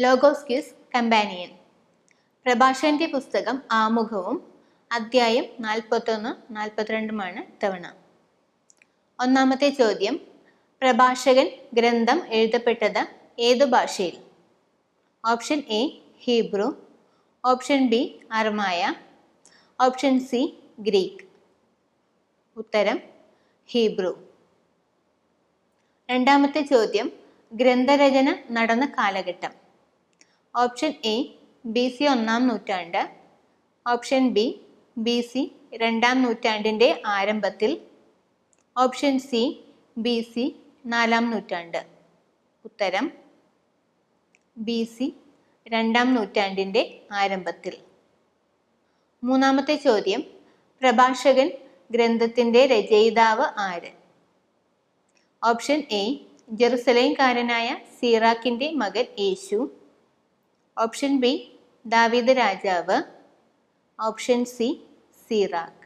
Logos companion. പ്രഭാഷകന്റെ പുസ്തകം ആമുഖവും അധ്യായം നാൽപ്പത്തൊന്ന് നാൽപ്പത്തിരണ്ടുമാണ് തവണ. ഒന്നാമത്തെ ചോദ്യം പ്രഭാഷകൻ ഗ്രന്ഥം എഴുതപ്പെട്ടത് ഏതു ഭാഷയിൽ? Option A Hebrew. Option B അർമായ. Option C Greek. ഉത്തരം ഹീബ്രു. രണ്ടാമത്തെ ചോദ്യം ഗ്രന്ഥരചന നടന്ന കാലഘട്ടം. ഓപ്ഷൻ എ ബി സി ഒന്നാം നൂറ്റാണ്ട്. ഓപ്ഷൻ ബി ബി സി രണ്ടാം നൂറ്റാണ്ടിന്റെ ആരംഭത്തിൽ. ഓപ്ഷൻ സി ബി സി നാലാം നൂറ്റാണ്ട്. ഉത്തരം ബി സി രണ്ടാം നൂറ്റാണ്ടിന്റെ ആരംഭത്തിൽ. മൂന്നാമത്തെ ചോദ്യം പ്രഭാഷകൻ ഗ്രന്ഥത്തിന്റെ രചയിതാവ് ആര്? ഓപ്ഷൻ എ ജെറുസലേംകാരനായ സീറാക്കിന്റെ മകൻ യേശു. ഓപ്ഷൻ ബി ദാവീദ് രാജാവ്. ഓപ്ഷൻ സി സീറാഖ്.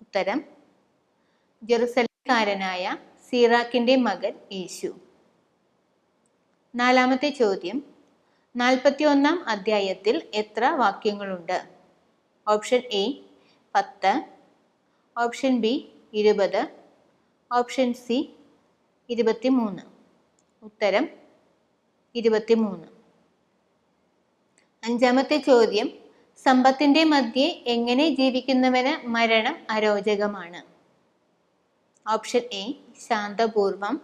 ഉത്തരം ജെറുസലേംകാരനായ സീറാക്കിന്റെ മകൻ യേശു. നാലാമത്തെ ചോദ്യം നാൽപ്പത്തി ഒന്നാം അധ്യായത്തിൽ എത്ര വാക്യങ്ങളുണ്ട്? ഓപ്ഷൻ എ പത്ത്. ഓപ്ഷൻ ബി ഇരുപത്. ഓപ്ഷൻ സി ഇരുപത്തി മൂന്ന് ഉത്തരം ഇരുപത്തി മൂന്ന് അഞ്ചാമത്തെ ചോദ്യം സമ്പത്തിന്റെ മധ്യേ എങ്ങനെ ജീവിക്കുന്നവന് മരണം അരോചകമാണ്? ഓപ്ഷൻ എ ശാന്തപൂർവം.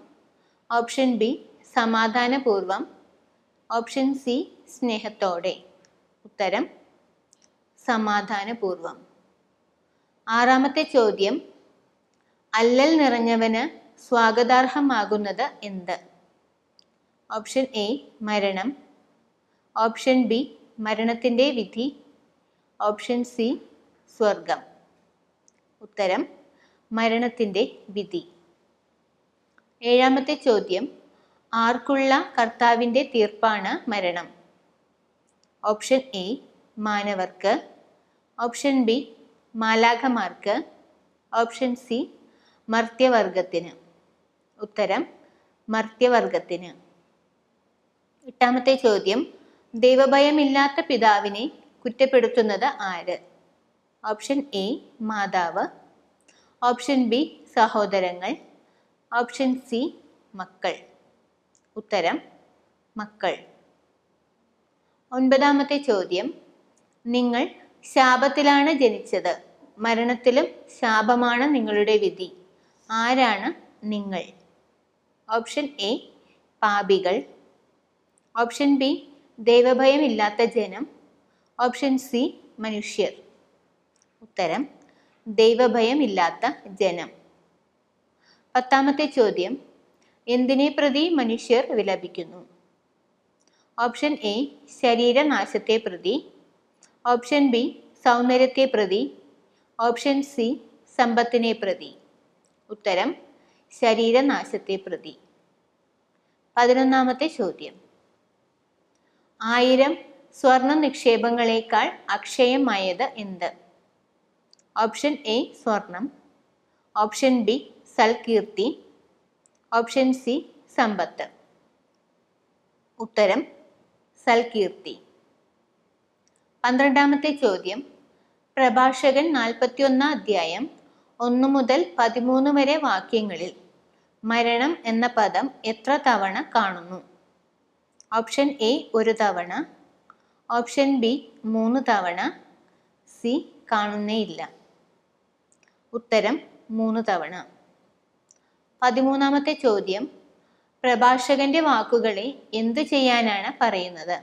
ഓപ്ഷൻ ബി സമാധാനപൂർവം. ഓപ്ഷൻ സി സ്നേഹത്തോടെ. ഉത്തരം സമാധാനപൂർവം. ആറാമത്തെ ചോദ്യം അല്ലൽ നിറഞ്ഞവന് സ്വാഗതാർഹമാകുന്നത് എന്ത്? ഓപ്ഷൻ എ മരണം. ഓപ്ഷൻ ബി മരണത്തിന്റെ വിധി. ഓപ്ഷൻ സി സ്വർഗം. ഉത്തരം മരണത്തിന്റെ വിധി. ഏഴാമത്തെ ചോദ്യം ആർക്കുള്ള കർത്താവിന്റെ തീർപ്പാണ് മരണം? ഓപ്ഷൻ എ മാനവർക്ക്. ഓപ്ഷൻ ബി മാലാഖമാർക്ക്. ഓപ്ഷൻ സി മർത്യവർഗത്തിന്. ഉത്തരം മർത്യവർഗത്തിന്. എട്ടാമത്തെ ചോദ്യം ദൈവഭയമില്ലാത്ത പിതാവിനെ കുറ്റപ്പെടുത്തുന്നത് ആര്? ഓപ്ഷൻ എ മാതാവ്. ഓപ്ഷൻ ബി സഹോദരങ്ങൾ. ഓപ്ഷൻ സി മക്കൾ. ഉത്തരം മക്കൾ. ഒൻപതാമത്തെ ചോദ്യം. നിങ്ങൾ ശാപത്തിലാണ് ജനിച്ചത്. മരണത്തിലും ശാപമാണ് നിങ്ങളുടെ വിധി. ആരാണ് നിങ്ങൾ? ഓപ്ഷൻ എ പാപികൾ. ഓപ്ഷൻ ബി ദൈവഭയമില്ലാത്ത ജനം. ഓപ്ഷൻ സി മനുഷ്യർ. ഉത്തരം ദൈവഭയമില്ലാത്ത ജനം. പത്താമത്തെ ചോദ്യം എന്തിനെ പ്രതി മനുഷ്യർ വിലപിക്കുന്നു? ഓപ്ഷൻ എ ശരീരനാശത്തെ പ്രതി. ഓപ്ഷൻ ബി സൗന്ദര്യത്തെ പ്രതി. ഓപ്ഷൻ സി സമ്പത്തിനെ പ്രതി. ഉത്തരം ശരീരനാശത്തെ പ്രതി. പതിനൊന്നാമത്തെ ചോദ്യം ആയിരം സ്വർണ നിക്ഷേപങ്ങളേക്കാൾ അക്ഷയമായത് എന്ത്? ഓപ്ഷൻ എ സ്വർണം. ഓപ്ഷൻ ബി സൽകീർത്തി. ഓപ്ഷൻ സി സമ്പത്ത്. ഉത്തരം സൽകീർത്തി. പന്ത്രണ്ടാമത്തെ ചോദ്യം. പ്രഭാഷകൻ നാൽപ്പത്തിയൊന്നാം അധ്യായം ഒന്നു മുതൽ പതിമൂന്ന് വരെ വാക്യങ്ങളിൽ മരണം എന്ന പദം എത്ര തവണ കാണുന്നു? ഓപ്ഷൻ എ ഒരു തവണ. ഓപ്ഷൻ ബി മൂന്ന് തവണ. സി കാണുന്നേയില്ല. ഉത്തരം മൂന്ന് തവണ. പതിമൂന്നാമത്തെ ചോദ്യം. പ്രഭാഷകന്റെ വാക്കുകളെ എന്തു ചെയ്യാനാണ് പറയുന്നത്?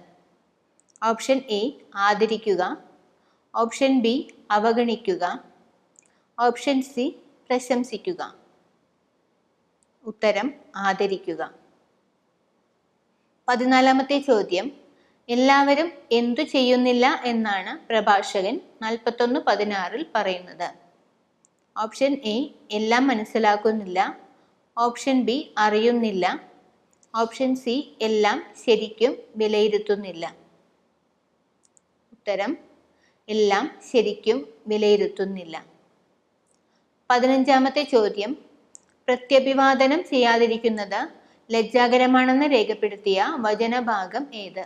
ഓപ്ഷൻ എ ആദരിക്കുക. ഓപ്ഷൻ ബി അവഗണിക്കുക. ഓപ്ഷൻ സി പ്രശംസിക്കുക. ഉത്തരം ആദരിക്കുക. പതിനാലാമത്തെ ചോദ്യം. എല്ലാവരും എന്തു ചെയ്യുന്നില്ല എന്നാണ് പ്രഭാഷകൻ നാൽപ്പത്തൊന്ന് പതിനാറിൽ പറയുന്നത്. ഓപ്ഷൻ എ എല്ലാം മനസ്സിലാക്കുന്നില്ല. ഓപ്ഷൻ ബി അറിയുന്നില്ല. ഓപ്ഷൻ സി എല്ലാം ശരിക്കും വിലയിരുത്തുന്നില്ല. ഉത്തരം എല്ലാം ശരിക്കും വിലയിരുത്തുന്നില്ല. പതിനഞ്ചാമത്തെ ചോദ്യം. പ്രത്യഭിവാദനം ചെയ്യാതിരിക്കുന്നത് ലജ്ജാകരമാണെന്ന് രേഖപ്പെടുത്തിയ വചനഭാഗം ഏത്?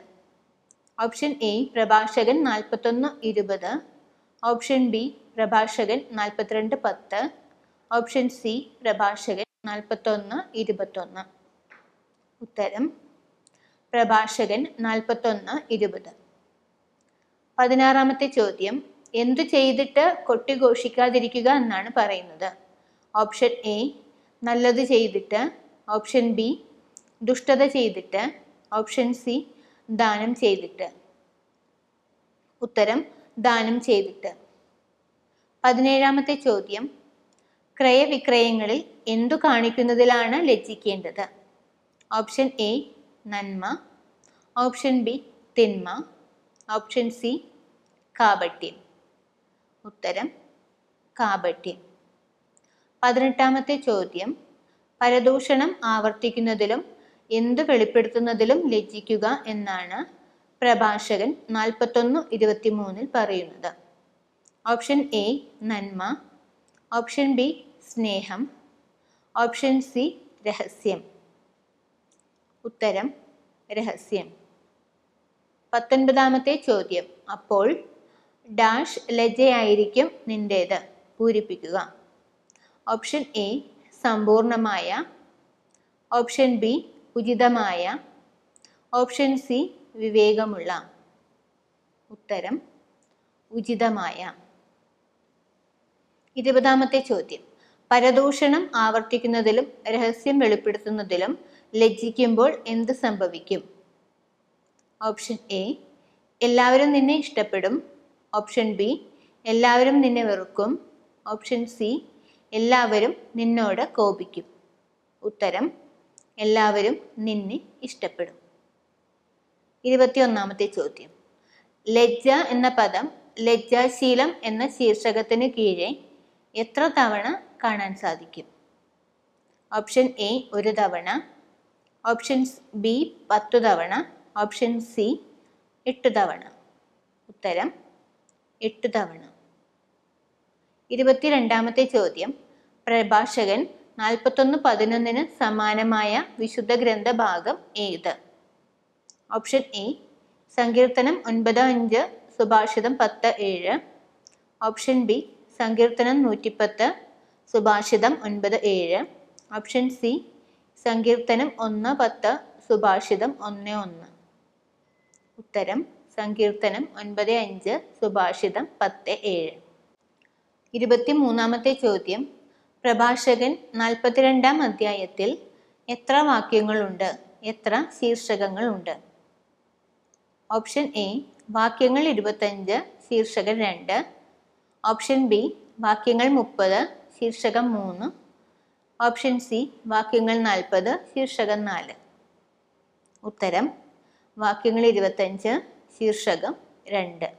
ഓപ്ഷൻ എ പ്രഭാഷകൻ നാൽപ്പത്തൊന്ന് ഇരുപത്. ഓപ്ഷൻ ബി പ്രഭാഷകൻ നാൽപ്പത്തിരണ്ട് പത്ത്. ഓപ്ഷൻ സി പ്രഭാഷകൻ നാൽപ്പത്തൊന്ന് ഇരുപത്തൊന്ന്. ഉത്തരം പ്രഭാഷകൻ നാൽപ്പത്തൊന്ന് ഇരുപത്. പതിനാറാമത്തെ ചോദ്യം എന്തു ചെയ്തിട്ട് കൊട്ടിഘോഷിക്കാതിരിക്കുക എന്നാണ് പറയുന്നത്. ഓപ്ഷൻ എ നല്ലത് ചെയ്തിട്ട്. ഓപ്ഷൻ ബി ദുഷ്ടത ചെയ്തിട്ട് ഓപ്ഷൻ സി ദാനം ചെയ്തിട്ട്. ഉത്തരം ദാനം ചെയ്തിട്ട്. പതിനേഴാമത്തെ ചോദ്യം. ക്രയവിക്രയങ്ങളിൽ എന്തു കാണിക്കുന്നതിലാണ് ലജ്ജിക്കേണ്ടത്? ഓപ്ഷൻ എ നന്മ. ഓപ്ഷൻ ബി തിന്മ. ഓപ്ഷൻ സി കാപട്യം. ഉത്തരം കാപട്യം. പതിനെട്ടാമത്തെ ചോദ്യം. പരദൂഷണം ആവർത്തിക്കുന്നതിലും എന്ത് വെളിപ്പെടുത്തുന്നതിലും ലജ്ജിക്കുക എന്നാണ് പ്രഭാഷകൻ നാൽപ്പത്തൊന്ന് ഇരുപത്തിമൂന്നിൽ പറയുന്നത്. ഓപ്ഷൻ എ നന്മ. ഓപ്ഷൻ ബി സ്നേഹം. ഓപ്ഷൻ സി രഹസ്യം. ഉത്തരം രഹസ്യം. പത്തൊൻപതാമത്തെ ചോദ്യം. അപ്പോൾ ഡാഷ് ലജ്ജയായിരിക്കും നിന്റേത്. പൂരിപ്പിക്കുക. ഓപ്ഷൻ എ സമ്പൂർണമായ. ഓപ്ഷൻ ബി ഉചിതമായ ഓപ്ഷൻ സി വിവേകമുള്ള. ഉത്തരം ഉചിതമായ. ഇരുപതാമത്തെ ചോദ്യം. പരദൂഷണം ആവർത്തിക്കുന്നതിലും രഹസ്യം വെളിപ്പെടുത്തുന്നതിലും ലജ്ജിക്കുമ്പോൾ എന്ത് സംഭവിക്കും? ഓപ്ഷൻ എ എല്ലാവരും നിന്നെ ഇഷ്ടപ്പെടും. ഓപ്ഷൻ ബി എല്ലാവരും നിന്നെ വെറുക്കും. ഓപ്ഷൻ സി എല്ലാവരും നിന്നോട് കോപിക്കും. ഉത്തരം എല്ലാവരും നിന്നെ ഇഷ്ടപ്പെടും. ഇരുപത്തിയൊന്നാമത്തെ ചോദ്യം. ലജ്ജ എന്ന പദം ലജ്ജാശീലം എന്ന ശീർഷകത്തിന് കീഴെ എത്ര തവണ കാണാൻ സാധിക്കും? ഓപ്ഷൻ എ ഒരു തവണ ഓപ്ഷൻ ബി പത്തു തവണ ഓപ്ഷൻ സി എട്ട് തവണ. ഉത്തരം എട്ട് തവണ. ഇരുപത്തിരണ്ടാമത്തെ ചോദ്യം. പ്രഭാഷകൻ നാൽപ്പത്തൊന്ന് പതിനൊന്നിന് സമാനമായ വിശുദ്ധ ഗ്രന്ഥ ഭാഗം ഏത്? ഓപ്ഷൻ എ സങ്കീർത്തനം ഒൻപത് അഞ്ച് സുഭാഷിതം പത്ത് ഏഴ്. ഓപ്ഷൻ ബി സങ്കീർത്തനം നൂറ്റിപ്പത്ത് സുഭാഷിതം ഒൻപത് ഏഴ്. ഓപ്ഷൻ സി സങ്കീർത്തനം ഒന്ന് പത്ത് സുഭാഷിതം ഒന്ന് ഒന്ന്. ഉത്തരം സങ്കീർത്തനം ഒൻപത് അഞ്ച് സുഭാഷിതം പത്ത് ഏഴ്. ഇരുപത്തി മൂന്നാമത്തെ ചോദ്യം പ്രഭാഷകൻ നാൽപ്പത്തിരണ്ടാം അധ്യായത്തിൽ എത്ര വാക്യങ്ങളുണ്ട്? എത്ര ശീർഷകങ്ങളുണ്ട്? ഓപ്ഷൻ എ വാക്യങ്ങൾ ഇരുപത്തഞ്ച് ശീർഷകൻ രണ്ട്. ഓപ്ഷൻ ബി വാക്യങ്ങൾ മുപ്പത് ശീർഷകം മൂന്ന്. ഓപ്ഷൻ സി വാക്യങ്ങൾ നാൽപ്പത് ശീർഷകം നാല്. ഉത്തരം വാക്യങ്ങൾ ഇരുപത്തഞ്ച് ശീർഷകം രണ്ട്.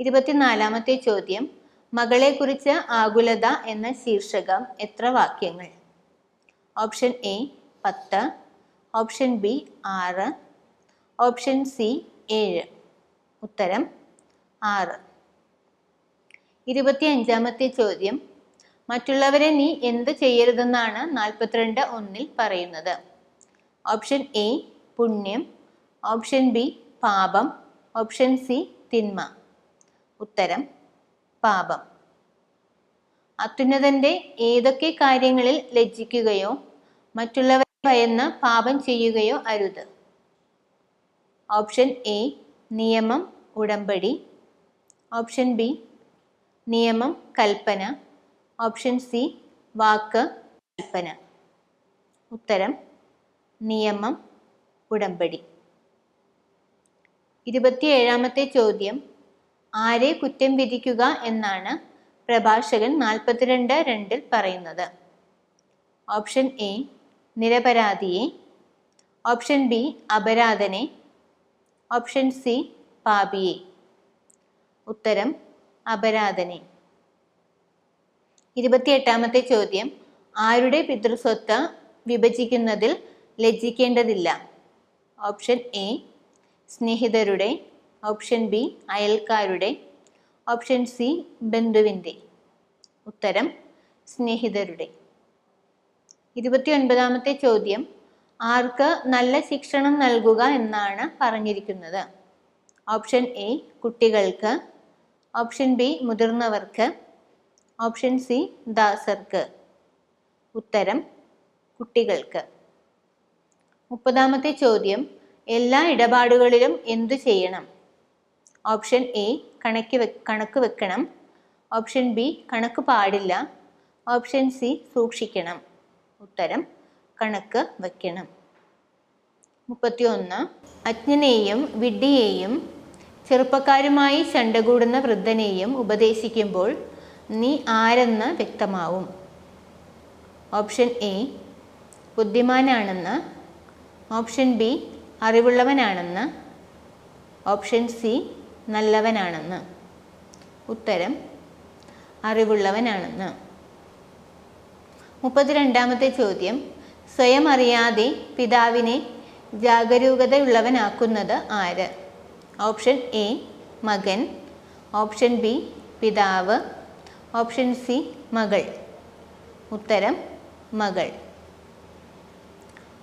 ഇരുപത്തിനാലാമത്തെ ചോദ്യം മകളെക്കുറിച്ച് ആകുലത എന്ന ശീർഷകം. എത്ര വാക്യങ്ങൾ? ഓപ്ഷൻ എ പത്ത്. ഓപ്ഷൻ ബി ആറ്. ഓപ്ഷൻ സി ഏഴ്. ഉത്തരം ആറ്. ഇരുപത്തിയഞ്ചാമത്തെ ചോദ്യം. മറ്റുള്ളവരെ നീ എന്ത് ചെയ്യരുതെന്നാണ് നാൽപ്പത്തിരണ്ട് ഒന്നിൽ പറയുന്നത്. ഓപ്ഷൻ എ പുണ്യം. ഓപ്ഷൻ ബി പാപം. ഓപ്ഷൻ സി തിന്മ. ഉത്തരം പാപം. അത്യുന്നതന്റെ ഏതൊക്കെ കാര്യങ്ങളിൽ ലജ്ജിക്കുകയോ മറ്റുള്ളവരെ ഭയന്ന് പാപം ചെയ്യുകയോ അരുത്. ഓപ്ഷൻ എ നിയമം ഉടമ്പടി. ഓപ്ഷൻ ബി നിയമം കൽപ്പന. ഓപ്ഷൻ സി വാക്ക് കൽപ്പന. ഉത്തരം നിയമം ഉടമ്പടി. ഇരുപത്തിയേഴാമത്തെ ചോദ്യം. ആരെ കുറ്റം വിധിക്കുക എന്നാണ് പ്രഭാഷകൻ നാൽപ്പത്തിരണ്ട് രണ്ടിൽ പറയുന്നത്. ഓപ്ഷൻ എ നിരപരാധിയെ. ഓപ്ഷൻ ബി അപരാധനെ. ഓപ്ഷൻ സി പാപിയെ. ഉത്തരം അപരാധനെ. ഇരുപത്തിയെട്ടാമത്തെ ചോദ്യം ആരുടെ പിതൃസ്വത്ത് വിഭജിക്കുന്നതിൽ ലജ്ജിക്കേണ്ടതില്ല? ഓപ്ഷൻ എ സ്നേഹിതരുടെ. ഓപ്ഷൻ ബി അയൽക്കാരുടെ. ഓപ്ഷൻ സി ബന്ധുവിന്റെ. ഉത്തരം സ്നേഹിതരുടെ. ഇരുപത്തിയൊൻപതാമത്തെ ചോദ്യം ആർക്ക് നല്ല ശിക്ഷണം നൽകുക എന്നാണ് പറഞ്ഞിരിക്കുന്നത്? ഓപ്ഷൻ എ കുട്ടികൾക്ക്. ഓപ്ഷൻ ബി മുതിർന്നവർക്ക്. ഓപ്ഷൻ സി ദാസർക്ക്. ഉത്തരം കുട്ടികൾക്ക്. മുപ്പതാമത്തെ ചോദ്യം എല്ലാ ഇടപാടുകളിലും എന്തു ചെയ്യണം? ഓപ്ഷൻ എ കണക്ക് വെ കണക്ക് വെക്കണം. ഓപ്ഷൻ ബി കണക്ക് പാടില്ല. ഓപ്ഷൻ സി സൂക്ഷിക്കണം. ഉത്തരം കണക്ക് വയ്ക്കണം മുപ്പത്തിയൊന്ന്. അജ്ഞനെയും വിഡ്ഢിയെയും ചെറുപ്പക്കാരുമായി ചണ്ടകൂടുന്ന വൃദ്ധനെയും ഉപദേശിക്കുമ്പോൾ നീ ആരെന്ന് വ്യക്തമാവും? ഓപ്ഷൻ എ ബുദ്ധിമാനാണെന്ന്. ഓപ്ഷൻ ബി അറിവുള്ളവനാണെന്ന്. ഓപ്ഷൻ സി നല്ലവനാണെന്ന്. ഉത്തരം അറിവുള്ളവനാണെന്ന്. മുപ്പത്തിരണ്ടാമത്തെ ചോദ്യം സ്വയം അറിയാതെ പിതാവിനെ ജാഗരൂകതയുള്ളവനാക്കുന്നത് ആര്? ഓപ്ഷൻ എ മകൻ. ഓപ്ഷൻ ബി പിതാവ്. ഓപ്ഷൻ സി മകൾ. ഉത്തരം മകൾ.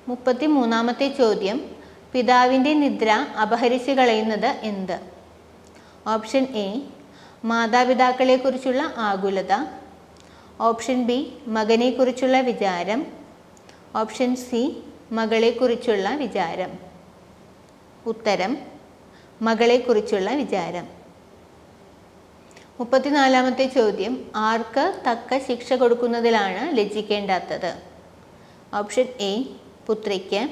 മുപ്പത്തി മൂന്നാമത്തെ ചോദ്യം പിതാവിന്റെ നിദ്ര അപഹരിച്ചു കളയുന്നത് എന്ത്? ഓപ്ഷൻ എ മാതാപിതാക്കളെക്കുറിച്ചുള്ള ആകുലത. ഓപ്ഷൻ ബി മകനെക്കുറിച്ചുള്ള വിചാരം. ഓപ്ഷൻ സി മകളെക്കുറിച്ചുള്ള വിചാരം. ഉത്തരം മകളെക്കുറിച്ചുള്ള വിചാരം. മുപ്പത്തിനാലാമത്തെ ചോദ്യം ആർക്ക് തക്ക ശിക്ഷ കൊടുക്കുന്നതിലാണ് ലജ്ജിക്കേണ്ടാത്തത്? ഓപ്ഷൻ എ പുത്രിക്ക്.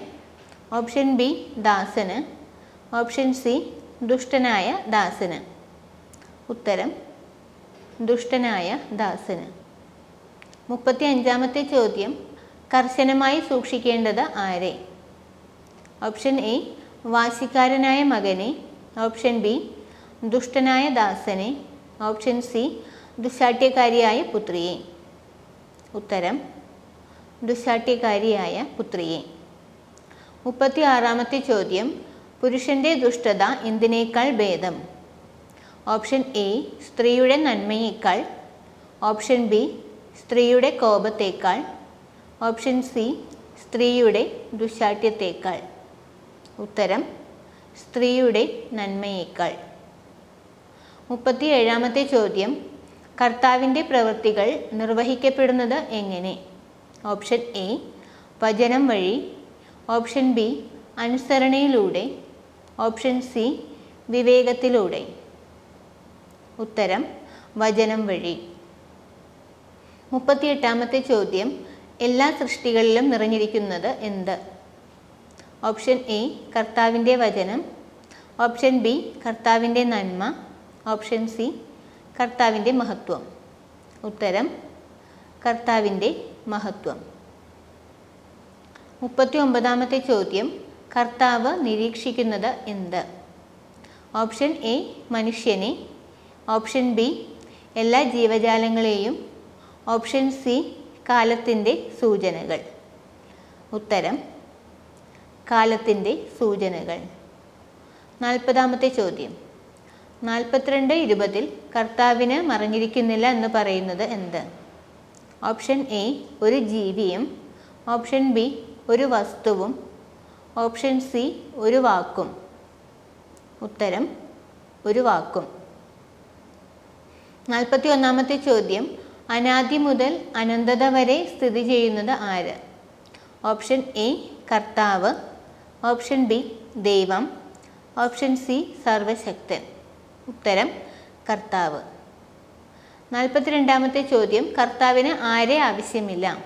ഓപ്ഷൻ ബി ദാസന്. ഓപ്ഷൻ സി ദുഷ്ടനായ ദാസന്. ഉത്തരം ദുഷ്ടനായ ദാസന്. മുപ്പത്തി അഞ്ചാമത്തെ ചോദ്യം കർശനമായി സൂക്ഷിക്കേണ്ടത് ആരെ? ഓപ്ഷൻ എ വാശിക്കാരനായ മകനെ. ഓപ്ഷൻ ബി ദുഷ്ടനായ ദാസനെ. ഓപ്ഷൻ സി ദുശാഠ്യക്കാരിയായ പുത്രിയെ. ഉത്തരം ദുശാഠ്യക്കാരിയായ പുത്രിയെ. മുപ്പത്തി ആറാമത്തെ ചോദ്യം പുരുഷന്റെ ദുഷ്ടത എന്തിനേക്കാൾ ഭേദം? ഓപ്ഷൻ എ സ്ത്രീയുടെ നന്മയേക്കാൾ. ഓപ്ഷൻ ബി സ്ത്രീയുടെ കോപത്തേക്കാൾ. ഓപ്ഷൻ സി സ്ത്രീയുടെ ദുശാഠ്യത്തേക്കാൾ. ഉത്തരം സ്ത്രീയുടെ നന്മയേക്കാൾ. മുപ്പത്തി ഏഴാമത്തെ ചോദ്യം കർത്താവിന്റെ പ്രവൃത്തികൾ നിർവഹിക്കപ്പെടുന്നത് എങ്ങനെ? ഓപ്ഷൻ എ വചനം വഴി. ഓപ്ഷൻ ബി അനുസരണയിലൂടെ. ഓപ്ഷൻ സി വിവേകത്തിലൂടെ. ഉത്തരം വചനം വഴി. മുപ്പത്തിയെട്ടാമത്തെ ചോദ്യം എല്ലാ സൃഷ്ടികളിലും നിറഞ്ഞിരിക്കുന്നത് എന്ത്? ഓപ്ഷൻ എ കർത്താവിന്റെ വചനം. ഓപ്ഷൻ ബി കർത്താവിന്റെ നന്മ. ഓപ്ഷൻ സി കർത്താവിന്റെ മഹത്വം. ഉത്തരം കർത്താവിന്റെ മഹത്വം. മുപ്പത്തി ഒമ്പതാമത്തെ ചോദ്യം കർത്താവ് നിരീക്ഷിക്കുന്നത് എന്ത്? ഓപ്ഷൻ എ മനുഷ്യനെ. ഓപ്ഷൻ ബി എല്ലാ ജീവജാലങ്ങളെയും. ഓപ്ഷൻ സി കാലത്തിന്റെ സൂചനകൾ. ഉത്തരം കാലത്തിന്റെ സൂചനകൾ. നാൽപ്പതാമത്തെ ചോദ്യം. നാൽപ്പത്തിരണ്ട് ഇരുപതിൽ കർത്താവിന് മറിഞ്ഞിരിക്കുന്നില്ല എന്ന് പറയുന്നത് എന്ത്? ഓപ്ഷൻ എ ഒരു ജീവിയും. ഓപ്ഷൻ ബി ഒരു വസ്തുവും. ഓപ്ഷൻ സി ഒരു വാക്കും. ഉത്തരം ഒരു വാക്കും. നാൽപ്പത്തി ഒന്നാമത്തെ ചോദ്യം അനാദി മുതൽ അനന്തത വരെ സ്ഥിതി ചെയ്യുന്നത് ആര്? ഓപ്ഷൻ എ കർത്താവ്. ഓപ്ഷൻ ബി ദൈവം. ഓപ്ഷൻ സി സർവശക്തൻ. ഉത്തരം കർത്താവ്. നാൽപ്പത്തിരണ്ടാമത്തെ ചോദ്യം കർത്താവിന് ആരെ ആവശ്യമില്ല?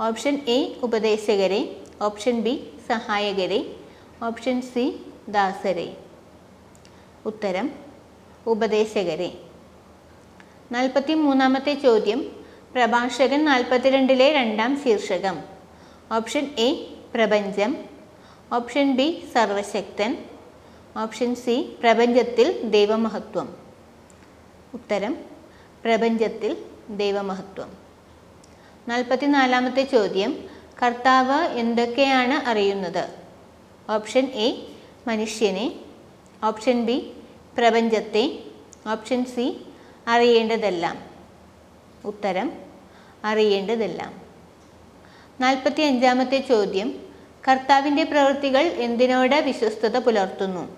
ഓപ്ഷൻ എ ഉപദേശകരെ. ഓപ്ഷൻ ബി സഹായകരെ. ഓപ്ഷൻ സി ദാസരെ. ഉത്തരം ഉപദേശകരെ. നാൽപ്പത്തി മൂന്നാമത്തെ ചോദ്യം പ്രഭാഷകൻ നാൽപ്പത്തിരണ്ടിലെ രണ്ടാം ശീർഷകം. ഓപ്ഷൻ എ പ്രപഞ്ചം. ഓപ്ഷൻ ബി സർവശക്തൻ. ഓപ്ഷൻ സി പ്രപഞ്ചത്തിൽ ദൈവമഹത്വം. ഉത്തരം പ്രപഞ്ചത്തിൽ ദൈവമഹത്വം. നാൽപ്പത്തിനാലാമത്തെ ചോദ്യം കർത്താവ് എന്തൊക്കെയാണ് അറിയുന്നത്? ഓപ്ഷൻ എ മനുഷ്യനെ. ഓപ്ഷൻ ബി പ്രപഞ്ചത്തെ. ഓപ്ഷൻ സി അറിയേണ്ടതെല്ലാം. ഉത്തരം അറിയേണ്ടതെല്ലാം. നാൽപ്പത്തി അഞ്ചാമത്തെ ചോദ്യം. കർത്താവിന്റെ പ്രവൃത്തികൾ എന്തിനോട് വിശ്വസ്തത പുലർത്തുന്നു?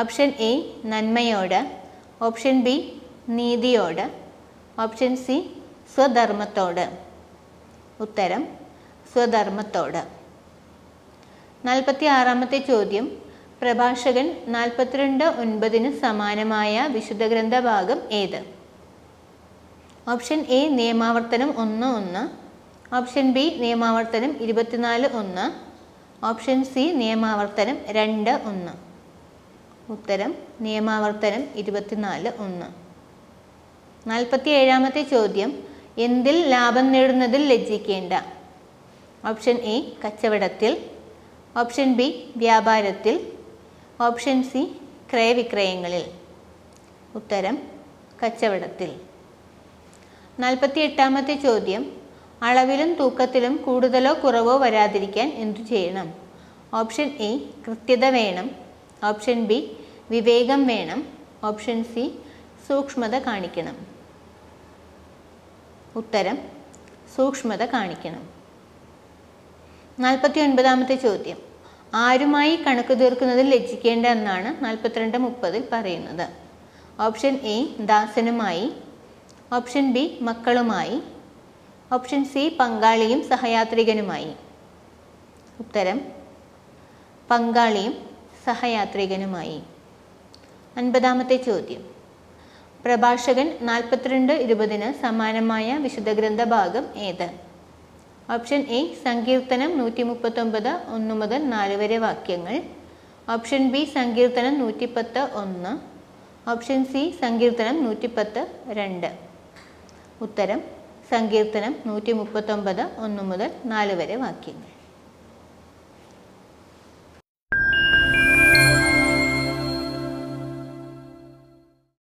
ഓപ്ഷൻ എ നന്മയോട്. ഓപ്ഷൻ ബി നീതിയോട്. ഓപ്ഷൻ സി സ്വധർമ്മത്തോട്. ഉത്തരം സ്വധർമ്മത്തോട്. നാൽപ്പത്തി ആറാമത്തെ ചോദ്യം. പ്രഭാഷകൻ നാൽപ്പത്തിരണ്ട് ഒൻപതിന് സമാനമായ വിശുദ്ധ ഗ്രന്ഥ ഭാഗം ഏത്? ഓപ്ഷൻ എ നിയമാവർത്തനം ഒന്ന് ഒന്ന്. ഓപ്ഷൻ ബി നിയമാവർത്തനം ഇരുപത്തിനാല് ഒന്ന്. ഓപ്ഷൻ സി നിയമാവർത്തനം രണ്ട് ഒന്ന്. ഉത്തരം നിയമാവർത്തനം ഇരുപത്തിനാല് ഒന്ന്. നാൽപ്പത്തി ഏഴാമത്തെ ചോദ്യം. എന്തിൽ ലാഭം നേടുന്നതിൽ ലജ്ജിക്കേണ്ട? ഓപ്ഷൻ എ കച്ചവടത്തിൽ. ഓപ്ഷൻ ബി വ്യാപാരത്തിൽ. ഓപ്ഷൻ സി ക്രയവിക്രയങ്ങളിൽ. ഉത്തരം കച്ചവടത്തിൽ. നാൽപ്പത്തി എട്ടാമത്തെ ചോദ്യം. അളവിലും തൂക്കത്തിലും കൂടുതലോ കുറവോ വരാതിരിക്കാൻ എന്തു ചെയ്യണം? ഓപ്ഷൻ എ കൃത്യത വേണം. ഓപ്ഷൻ ബി വിവേകം വേണം. ഓപ്ഷൻ സി സൂക്ഷ്മത കാണിക്കണം. ഉത്തരം സൂക്ഷ്മത കാണിക്കണം. നാൽപ്പത്തി ഒൻപതാമത്തെ ചോദ്യം. ആരുമായി കണക്ക് തീർക്കുന്നതിൽ ലജ്ജിക്കേണ്ട എന്നാണ് നാൽപ്പത്തിരണ്ട് മുപ്പതിൽ പറയുന്നത്. ഓപ്ഷൻ എ ദാസനുമായി. ഓപ്ഷൻ ബി മക്കളുമായി. ഓപ്ഷൻ സി പങ്കാളിയും സഹയാത്രികനുമായി. ഉത്തരം പങ്കാളിയും സഹയാത്രികനുമായി. അൻപതാമത്തെ ചോദ്യം. പ്രഭാഷകൻ നാൽപ്പത്തിരണ്ട് ഇരുപതിന് സമാനമായ വിശുദ്ധ ഗ്രന്ഥഭാഗം ഏത്? ഓപ്ഷൻ എ സങ്കീർത്തനം നൂറ്റി മുപ്പത്തൊമ്പത് ഒന്ന് മുതൽ നാല് വരെ വാക്യങ്ങൾ. ഓപ്ഷൻ ബി സങ്കീർത്തനം നൂറ്റിപ്പത്ത് ഒന്ന്. ഓപ്ഷൻ സി സങ്കീർത്തനം നൂറ്റിപ്പത്ത് രണ്ട്. ഉത്തരം സങ്കീർത്തനം നൂറ്റി മുപ്പത്തൊമ്പത് ഒന്ന് മുതൽ നാല് വരെ വാക്യങ്ങൾ.